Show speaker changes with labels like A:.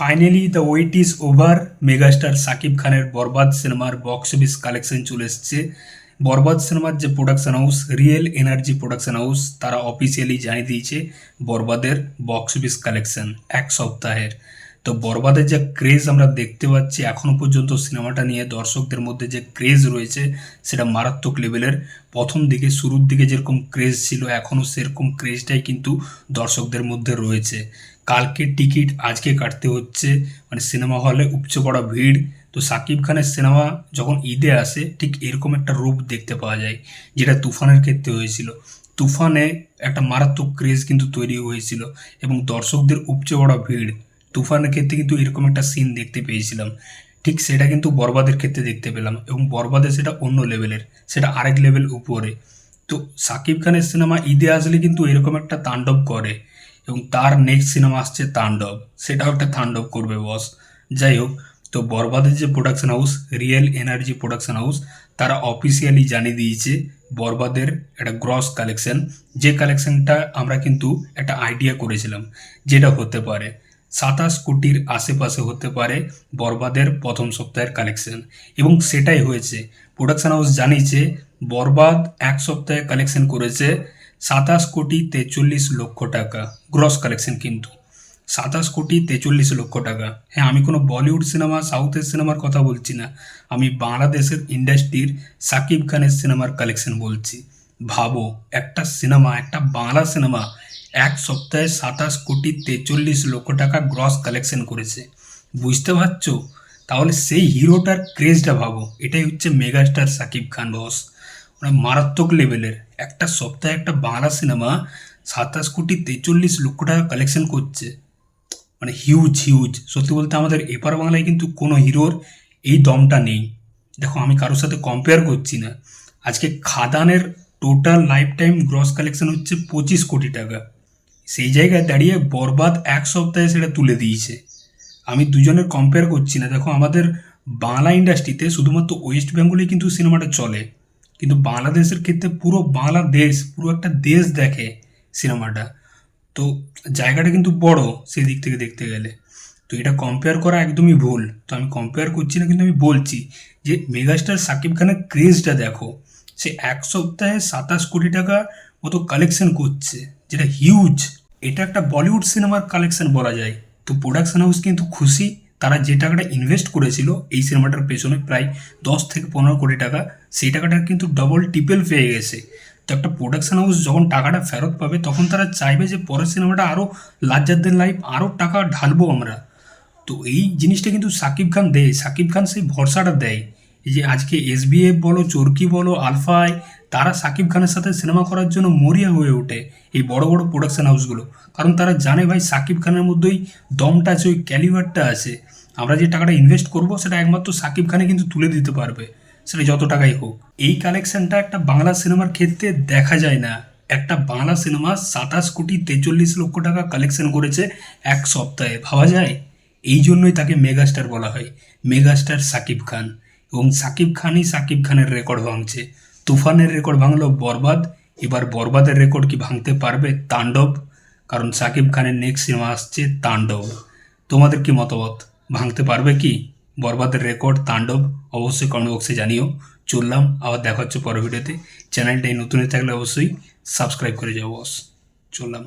A: Finally the wait is over megastar Shakib খানের বরবাদ সিনেমার box office collection চলে এসছে। বরবাদ সিনেমার যে production house real energy production house তারা অফিসিয়ালি জানিয়ে দিয়েছে বরবাদের বক্স অফিস কালেকশন এক সপ্তাহের। তো বরবাদের যে ক্রেজ আমরা দেখতে পাচ্ছি এখনও পর্যন্ত সিনেমাটা নিয়ে দর্শকদের মধ্যে যে ক্রেজ রয়েছে, সেটা মারাত্মক লেভেলের প্রথম দিকে, শুরুর দিকে যেরকম ক্রেজ ছিল এখনও সেরকম ক্রেজটাই কিন্তু দর্শকদের মধ্যে রয়েছে। কালকে টিকিট আজকে কাটতে হচ্ছে। মানে সিনেমা হলে উপচে পড়া ভিড়। তো সাকিব খানের সিনেমা যখন ঈদে আসে, ঠিক এরকম একটা রূপ দেখতে পাওয়া যায়, যেটা তুফানের ক্ষেত্রে হয়েছিল। তুফানে একটা মারাত্মক ক্রেজ কিন্তু তৈরি হয়েছিল এবং দর্শকদের উপচে পড়া ভিড়। তুফানের ক্ষেত্রে কিন্তু এরকম একটা সিন দেখতে পেয়েছিলাম। ঠিক সেটা কিন্তু বরবাদের ক্ষেত্রে দেখতে পেলাম এবং বরবাদে সেটা অন্য লেভেলের সেটা আরেক লেভেল উপরে। তো সাকিব খানের সিনেমা ঈদে আসলে কিন্তু এরকম একটা তাণ্ডব করে। এবং তার নেক্সট সিনেমা আসছে তাণ্ডব। সেটাও একটা তাণ্ডব করবে বস যাই হোক, তো বরবাদের যে production house real energy production house তারা অফিসিয়ালি জানিয়ে দিয়েছে বরবাদের একটা গ্রস কালেকশন যে কালেকশনটা আমরা কিন্তু একটা আইডিয়া করেছিলাম যেটা হতে পারে। সাতাশ কোটির আশেপাশে হতে পারে বরবাদের প্রথম সপ্তাহের কালেকশন এবং সেটাই হয়েছে। প্রোডাকশন হাউস জানিয়েছে, বরবাদ এক সপ্তাহে কালেকশন করেছে সাতাশ কোটি তেচল্লিশ লক্ষ টাকা। গ্রস কালেকশন কিন্তু। সাতাশ কোটি তেচল্লিশ লক্ষ টাকা। হ্যাঁ আমি কোনো বলিউড সিনেমা সাউথের সিনেমার কথা বলছি না। আমি বাংলাদেশের ইন্ডাস্ট্রির সাকিব খানের সিনেমার কালেকশন বলছি। ভাবো, একটা সিনেমা একটা বাংলা সিনেমা এক সপ্তাহে সাতাশ কোটি তেচল্লিশ লক্ষ টাকা গ্রস কালেকশন করেছে। বুঝতে পারছ? তাহলে সেই হিরোটার ক্রেজটা ভাবো। এটাই হচ্ছে মেগাস্টার সাকিব খান বস মানে মারাত্মক লেভেলের একটা সপ্তাহে একটা বাংলা সিনেমা সাতাশ কোটি তেচল্লিশ লক্ষ টাকা কালেকশন করছে। মানে হিউজ হিউজ সত্যি বলতে আমাদের এপার বাংলায় কিন্তু কোনো হিরোর এই দমটা নেই। দেখো, আমি কারোর সাথে কম্পেয়ার করছি না। আজকে খাদানের total life time gross collection হচ্ছে পঁচিশ কোটি টাকা। সেই জায়গায় দাঁড়িয়ে বরবাদ এক সপ্তাহে সেটা তুলে দিয়েছে। আমি দুজনের কম্পেয়ার করছি না। দেখো, আমাদের বাংলা ইন্ডাস্ট্রিতে শুধুমাত্র ওয়েস্ট বেঙ্গলেই কিন্তু সিনেমাটা চলে। কিন্তু বাংলাদেশের ক্ষেত্রে পুরো বাংলাদেশ, পুরো একটা দেশ দেখে সিনেমাটা। তো জায়গাটা কিন্তু বড় সেই দিক থেকে দেখতে গেলে। তো এটা কম্পেয়ার করা একদমই ভুল। তো আমি কম্পেয়ার করছি না, কিন্তু আমি বলছি যে মেগাস্টার সাকিব খানের ক্রেজটা দেখো। সে এক সপ্তাহে সাতাশ কোটি টাকা মতো কালেকশন করছে, যেটা হিউজ এটা একটা বলিউড সিনেমার কালেকশন বলা যায়। তো প্রোডাকশন হাউস কিন্তু খুশি। তারা যে টাকাটা ইনভেস্ট করেছিল এই সিনেমাটার পেছনে প্রায় দশ থেকে পনেরো কোটি টাকা, সেই টাকাটা কিন্তু ডবল টিপেল পেয়ে গেছে। তো একটা প্রোডাকশন হাউস যখন টাকাটা ফেরত পাবে, তখন তারা চাইবে যে পরের সিনেমাটা আরও লার্জার দেন লাইফ আরও টাকা ঢালবো আমরা। তো এই জিনিসটা কিন্তু সাকিব খান দেয়, সাকিব খান সেই ভরসাটা দেয়। এই যে আজকে এসবিএফ বলো, চরকি বলো আলফাই তারা সাকিব খানের সাথে সিনেমা করার জন্য মরিয়া হয়ে ওঠে এই বড় বড় প্রোডাকশন হাউসগুলো কারণ তারা জানে ভাই সাকিব খানের মধ্যেই দমটা আছে, ওই ক্যালিভারটা আছে। আমরা যে টাকাটা ইনভেস্ট করব, সেটা একমাত্র সাকিব খানে কিন্তু তুলে দিতে পারবে, সেটা যত টাকাই হোক। এই কালেকশনটা একটা বাংলা সিনেমার ক্ষেত্রে দেখা যায় না। একটা বাংলা সিনেমা সাতাশ কোটি তেচল্লিশ লক্ষ টাকা কালেকশন করেছে এক সপ্তাহে, ভাবা যায়? এই জন্যই তাকে মেগাস্টার বলা হয় মেগাস্টার সাকিব খান। এবং সাকিব খানই সাকিব খানের রেকর্ড ভাঙছে। তুফানের রেকর্ড ভাঙলো বরবাদ। এবার বরবাদের রেকর্ড কি ভাঙতে পারবে? তাণ্ডব। কারণ সাকিব খানের নেক্সট সিনেমা আসছে তাণ্ডব। তোমাদের কি মতামত? ভাঙতে পারবে কি? বরবাদের রেকর্ড তাণ্ডব? অবশ্যই কমেন্ট বক্সে জানিও। চললাম, আবার দেখা হচ্ছে পরের ভিডিওতে চ্যানেলটাই নতুন থাকলে অবশ্যই সাবস্ক্রাইব করে যাও বস চললাম।